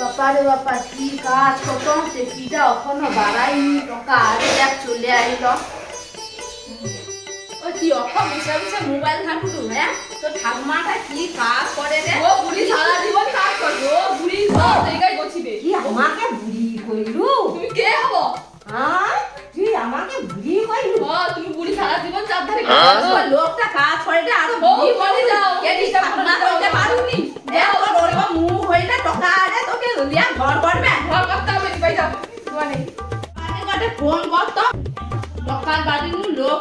বাপারে বাপা কি কাজ কত? টেপিটা এখনও বাড়াইনি? টকা আরে দেখ চলে আইল। ও তুই অখন বসে বসে মোবাইল ঘাঁটুটু হ্যাঁ? তো ঠাকুমাটা কি কাজ করে রে? ও বুড়ি সারা জীবন কাজ করবে ও বুড়ি সব জায়গায় গছিবে তুই আমাকে বুড়ি কইলু? তুমি কে হব? হ্যাঁ তুই আমাকে বুড়ি কইলু। ও তুমি বুড়ি সারা জীবন চার ধারে কাজ করো। লোকটা কাজ করে রে আরও করে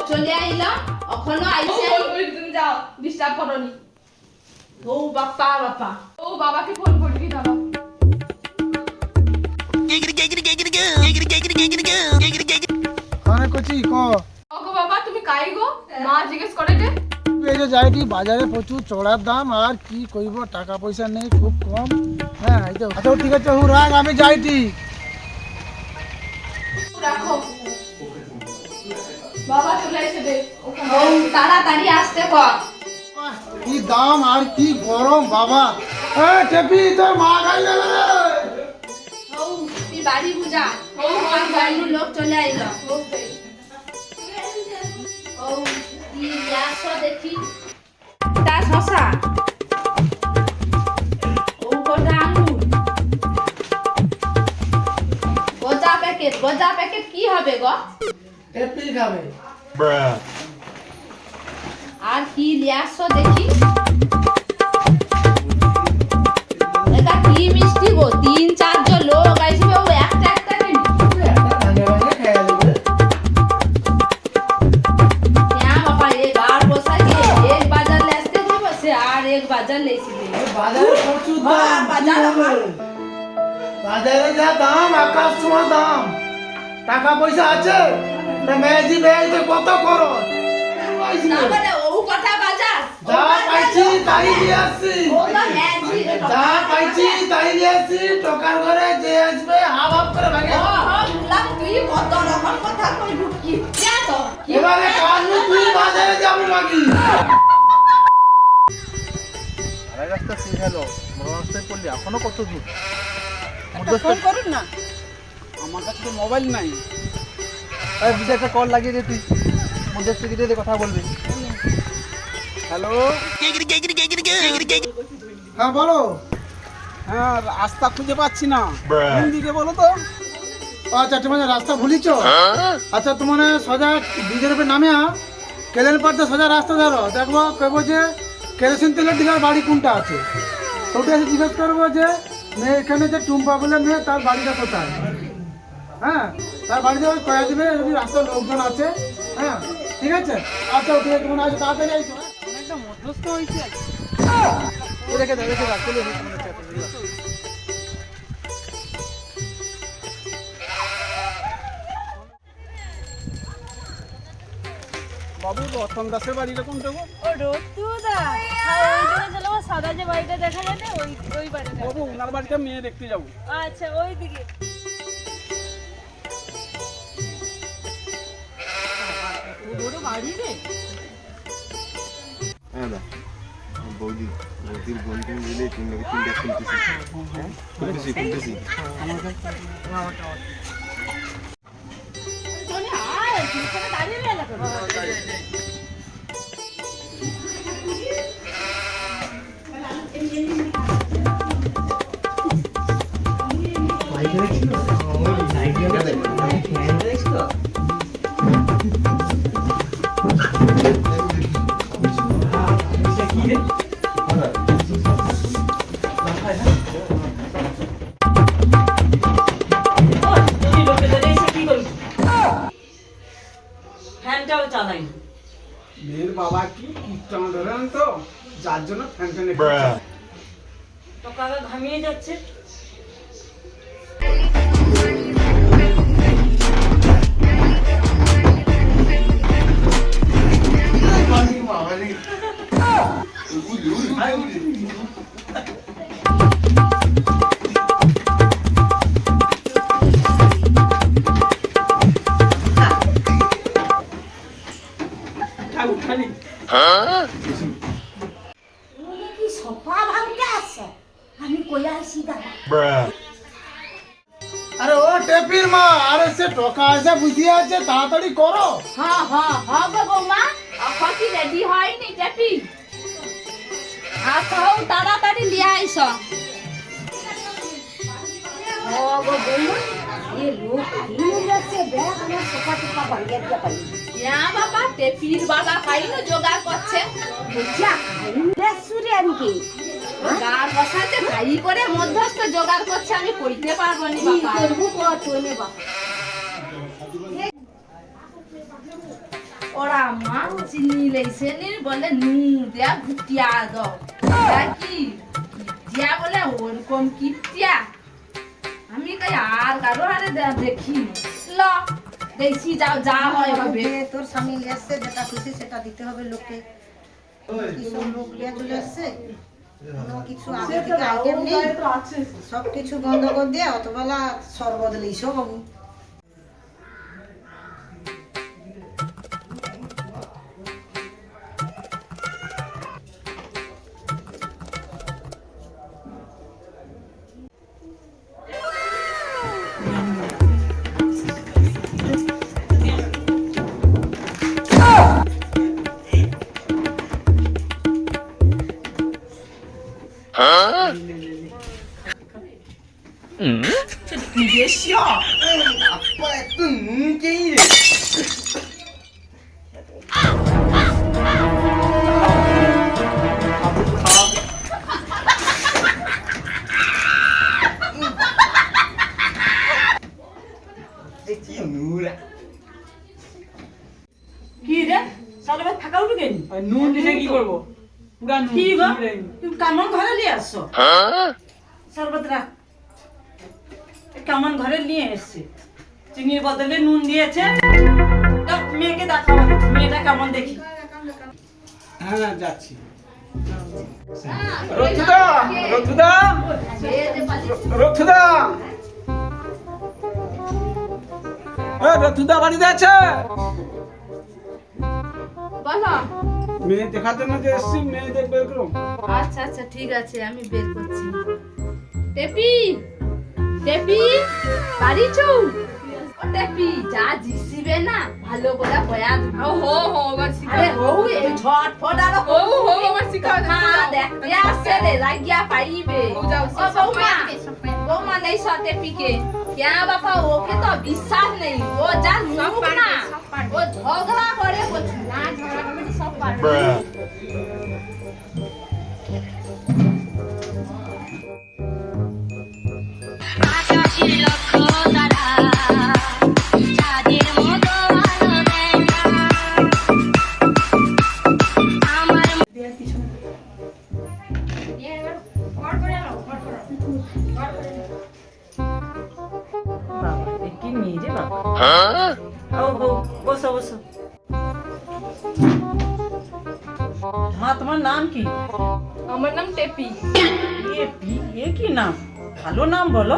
চলে আইল এখনও আইছে ফোন করি তুমি যাও ডিস্টার্ব করনি। ও বাপ্পা বাপ্পা ও বাবাকে ফোন করবি ধরো কানে কচি ক? ওগো বাবা তুমি কাই গো? মা জিজ্ঞেস করে যে। এই যে যাইটি বাজারে প্রচুর চড়ার দাম আর কি কইব টাকা পয়সা নেই খুব কম। হ্যাঁ এই তো। আচ্ছা ঠিক আছে হু রাখ আমি যাইটি রাখো। বাবা চলে এসে দে তাড়াতাড়ি আসতে কর। কি দাম আর কি গরম বাবা। টেপি তোর মা গাইলে তুই বাড়ি বুঝা। ও আমার বাড়ির লোক চলে আইল। ও তুই আসো দেখি। তা শশা। ও কটা আঙুর গজা প্যাকেট গজা প্যাকেট কি হবে গো? পেপসি খাবে। আর কি লিয়াস দেখি। এটা কি মিষ্টি গো? তিন বাজার লেছি বাজারে যা দাম আকাশ ছোঁয়া দাম। টাকা পয়সা আছে? না মেজি মেয়েছে কত করো? তারপরে ও কথা বাজার যা পাইছি তাই দিয়ে আসছি ও তো ম্যাজি যা পাইছি তাই দিয়ে আসছি টাকার ঘরে যে আসবে হাফ হাফ করে ভাগে তুই কত রকম কথা কই ঢুকি কে তো এবারে কাল তুই বাজারে যাবি নাকি আড়াই রাস্তা শেষ বড় রাস্তায় পড়লি এখনও কত দূর? ফোন করুন না। আমার কাছে তো মোবাইল নাই। আরে একটা কল লাগিয়ে দে তুই। মধ্যস্থ দিয়ে দে কথা বলবি। হ্যালো হ্যাঁ বলো। হ্যাঁ রাস্তা খুঁজে পাচ্ছি না। কোন দিকে বলো তো? আচ্ছা তোমার রাস্তা ভুলিছ? আচ্ছা তোমার সোজা ব্রিজের উপরে নামিয়া কেলেন পাড়তে সোজা রাস্তা ধরো। দেখব কইব যে কেরোসিন তেলের ডিলার বাড়ি কোনটা আছে? ওটা এসে জিজ্ঞেস করব যে মেয়ে এখানে যে টুম্পা বলে মেয়ে তার বাড়িটা কোথায়? হ্যাঁ তার বাড়িতে ওই কয়া দিবে যদি রাস্তার লোকজন আছে হ্যাঁ ঠিক আছে? আচ্ছা ঠিক আছে তোমার আছে তাড়াতাড়ি আইসো হ্যাঁ? অনেকটা মধ্যস্থ হয়েছে। রেখে দাও রেখে দাও চলে এসেছি মনে হচ্ছে একটা, বাবু রতন দাসের বাড়িটা কোনটা গো হ্যাঁ সাদা যে বাড়িটা দেখা যায় না ওই ওই বাড়িটা। বাবু ওনার বাড়িটা মেয়ে দেখতে যাব। আচ্ছা ওই দিকে। হ্যাঁ দা বৌদি বৌদির বন্ধু মিলে তিনটাকে তিনটা খুলতেছি। হ্যাঁ? খুলতেছি যার জন্য ফ্যান ফ্যানে Bruh. টাকা ঘামিয়ে যাচ্ছে খালি খালি কি সোফা ভাঙতে আছে। আমি কই আসি দাদা। Bruh. টেপির মা আরে সে টকা এসে বুঝিয়ে আছে তাড়াতাড়ি করো। হ্যাঁ হ্যাঁ হবে বৌমা কি রেডি হয়নি টেপি? আচ্ছা তাড়াতাড়ি লিয়ে আইস। ও গো বৌমা এ লোক কিনে যাচ্ছে দেখ আমার সোফা টোফা বাড়িয়ে দিয়ে পারি ইয়া বাবা টেপির বাবা জোগাড় করছে। সুরে আমি কি? গার বসাতে ভাই করে মধ্যস্থ জোগাড় করছে আমি পারব নি বাবা। করব কত নেবা ওরা মা চিনি লেইছে নি বলে নু দেয়া দাও। এটা কি? দিয়া বলে ওরকম কিটিয়া আমি কই আর কারও আরে দে- দেখি ল। দেখি যাও যা হয় হবে তোর স্বামী এসছে যেটা খুশি সেটা দিতে হবে লোককে কিছু লোক নিয়ে চলে এসছে। কোনো কিছু আগে থেকে আইটেম নেই। সব কিছু বন্ধ করে দিয়ে অতবেলা সর লইছো বাবু নুন দিলে কি করব? পুরা নুন কি গো? তুমি কেমন ঘরে নিয়ে আসছো? সরবত রাখ এ কেমন ঘরে নিয়ে এসছে। চিনির বদলে নুন দিয়েছে। মেয়েকে দেখাও মেয়েটা কেমন দেখি? হ্যাঁ হ্যাঁ যাচ্ছি। রথুদা রথুদা। রথুদা। এ রথুদা বাড়িতে আছে? বলো। মেয়ে দেখার জন্য যে এসছি মেয়ে দেখবে এরকম। আচ্ছা আচ্ছা ঠিক আছে আমি বের করছি। টেপি টেপি বাড়ি টেপি যা জিসিবে না ভালো করে বয়ান ও হো হো আমার শিখা আরে হো এই ছট ফট আর হো হো আমার শিখা না দেখতে আসছে রে লাগিয়া পাইবে। ও যাও বৌমা বৌমা নেই সব টেপিকে। কেন বাপা ওকে তো বিশ্বাস নেই। ও যা লোক না। ও ঝগড়া করে বলছি না ঝগড়া করে করবে সব পারবে বাবা টেপি। এ পি এ কি নাম? ভালো নাম বলো।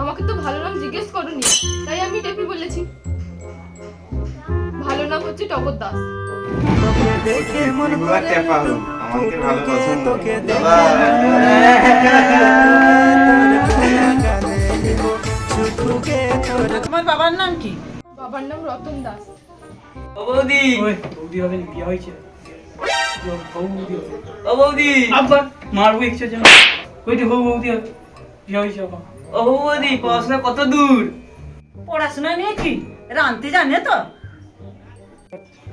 আমাকে তো ভালো নাম জিজ্ঞেস করনি তাই আমি টেপি বলেছি। ভালো নাম হচ্ছে টগর দাস। এগুলা টেপা হলো আমাকে ভালো পছন্দ তোমার বাবার নাম কি? বাবার নাম রতন দাস। বৌদি। ওই বৌদি হবে বিয়ে হয়েছে। ও বৌদি আব্বা মারবো ইচ্ছা জন্য ওই যে বৌদি ও পড়াশোনা কত দূর পড়াশোনা নিয়ে কি? রানতে জানে তো।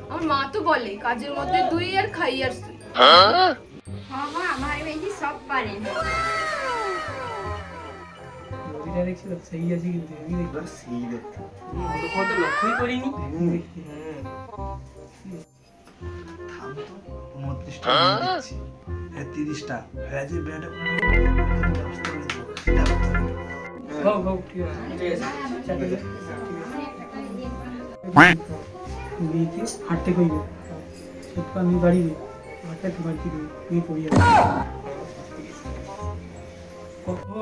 আমার মা তো বলে কাজের মধ্যে দুই আর খাই আর সুই বৌদিটা দেখছি তো সেই আছে কিন্তু আমি দেখি সেই দেখতে। কত লক্ষ্যই করিনি। থাম তো উনত্রিশ দিচ্ছি হ্যাঁ? তিরিশটা। হ্যাঁ যে ব্যাটা হাঁটতে কইবে। আমি হাঁটতে তো বাড়িতে পড়িয়ে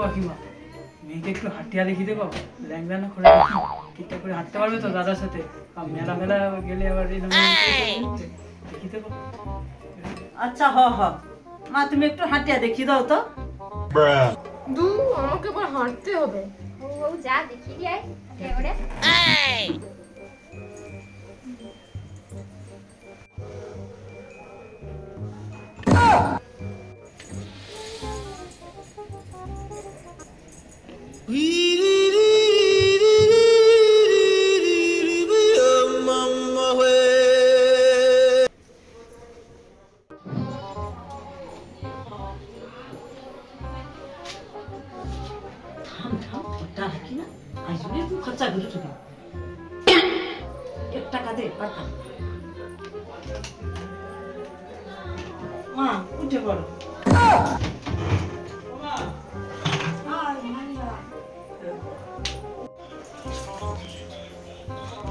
কাকিমা মেয়েকে একটু হাঁটিয়া দেখি দেবো ল্যাংড়া না করে ঠিকঠাক করে হাঁটতে পারবে তো দাদার সাথে? আর মেলা মেলা গেলে আবার আচ্ছা হ হ। মা তুমি একটু হাঁটিয়া দেখিয়ে দাও তো। দু আমাকে আবার হাঁটতে হবে। ও যা দেখিয়ে দিয়ে আয়। এবারে মা উঠে পড়ো।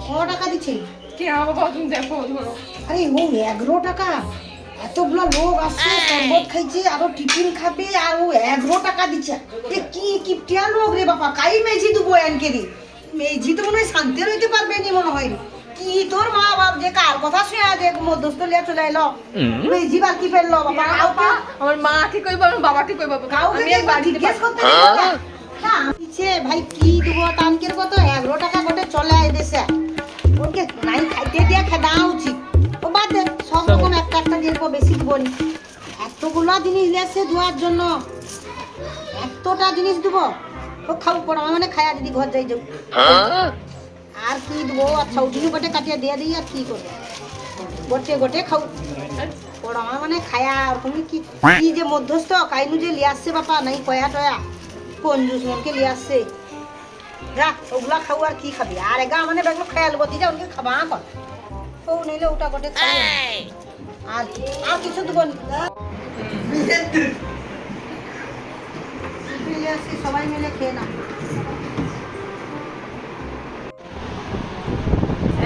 ক টাকা দিচ্ছে। কে বাবা তুমি দেখো ধরো। আরে ও এগারো টাকা। এতগুলো লোক আসছে শরবত খাইছে আরও টিফিন খাবে আর ও এগারো টাকা দিচ্ছে। এ কি কিপটিয়া লোক রে বাবা কাই মেঝি দেবো এনকে রে মেঝি তো মনে হয় শান্তি রইতে পারবে নি মনে হয় কি তোর মা বাপ যে কার কথা শুনে মধ্যস্থ লিয়া চলে এলো মেঝি বার কি ফেলল বাবা? কাউকে আমার মা কি কইবো আমার বাবা কি কইবো? কাউকে আমি আর বাড়িতে জিজ্ঞেস করতে নেই বাবা। না, দিচ্ছে ভাই কি দেবো টানকের কত? এগারো টাকা করে চলে আয় দেশে ওকে নাই খাইতে দিয়ে খেদা উচিত। ও বাদ দে সব রকম একটা একটা দিয়ে বেশি দিব নি। এতগুলা জিনিস লেছে ধোয়ার জন্য। এতটা জিনিস দেবো। ও খাও পড়া মানে খায়া যদি ঘর যাই যাও। আর কি দেবো? আচ্ছা উঠিও গোটে কাটিয়ে দিয়ে দিই আর কি করব? গোটে গোটে খাও। পড়া মানে খায়া আর তুমি কি কি যে মধ্যস্থ? কাইনু যে লিয়ে আসছে বাপা নাই কয়া টয়া। কঞ্জুস মনকে লিয়ে আসছে? যা ওগুলা খাও আর কি খাবি? আর এগা মানে বেগুলো খেয়াল বতি যা ওনকে খাবা কর ও নইলে ওটা গোটে খাই। আর? আর কিছু দেবো নি? সবাই মিলে খেয়ে নাও।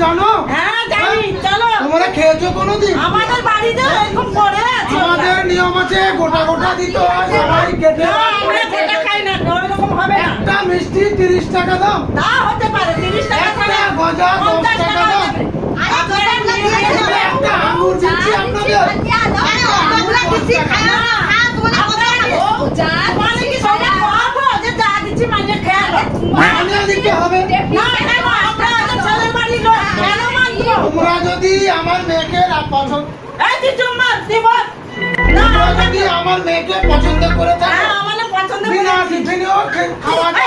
জানো? হ্যাঁ জানি চলো। তোমরা খেয়েছো কোনোদিন? আমাদের বাড়িতে এরকম আমাদের নিয়ম আছে গোটা গোটা দিতে হয় সবাই কেটে আমরা গোটা খাই না ওইরকম হবে না। একটা মিষ্টি তিরিশ টাকা দাম। তা হতে পারে তিরিশ টাকা একটা গজা দশ পঞ্চাশ টাকা টাকা দাম। দেবে। আরে কতগুলো দিয়ে দিলো। একটা আঙুর দিচ্ছি আপনাদের। আরে অতগুলো দিচ্ছি, না, খাও, তোমাদের কত খাব? ও যা মানে কি সবাই খাওয়াবো যে যা দিচ্ছি মানে খেয়ে মানিয়ে দিতে হবে। না, আমার মেয়েকে পছন্দ যদি আমার মেয়েকে পছন্দ করে থাকো। বিনা টিফিনেও খাওয়াটা